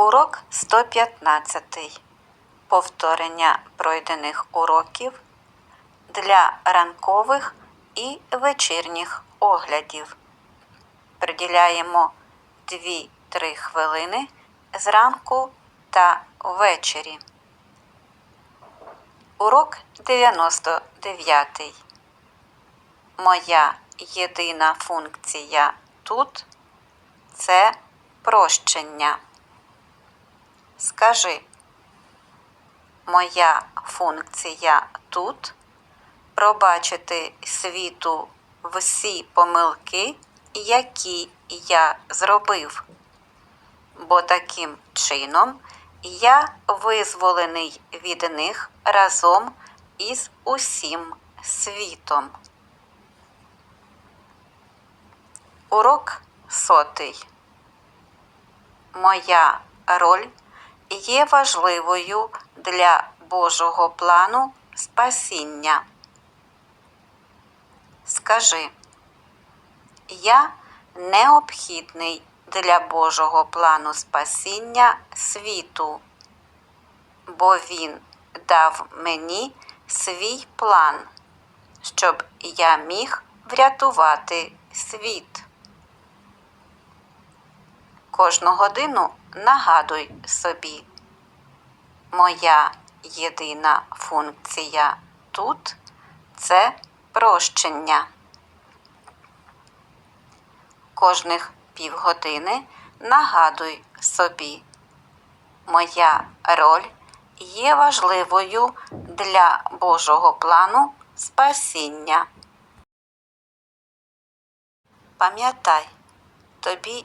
Урок 115. Повторення пройдених уроків для ранкових і вечірніх оглядів. Приділяємо 2-3 хвилини зранку та ввечері. Урок 99. Моя єдина функція тут це прощення. Скажи, моя функція тут пробачити світу всі помилки, які я зробив. Бо таким чином я визволений від них разом із усім світом. Урок сотий. Моя роль є важливою для Божого плану спасіння. Скажи, я необхідний для Божого плану спасіння світу, бо Він дав мені свій план, щоб я міг врятувати світ. Кожну годину нагадуй собі, моя єдина функція тут це прощення. Кожних півгодини нагадуй собі, моя роль є важливою для Божого плану спасіння. Пам'ятай, тобі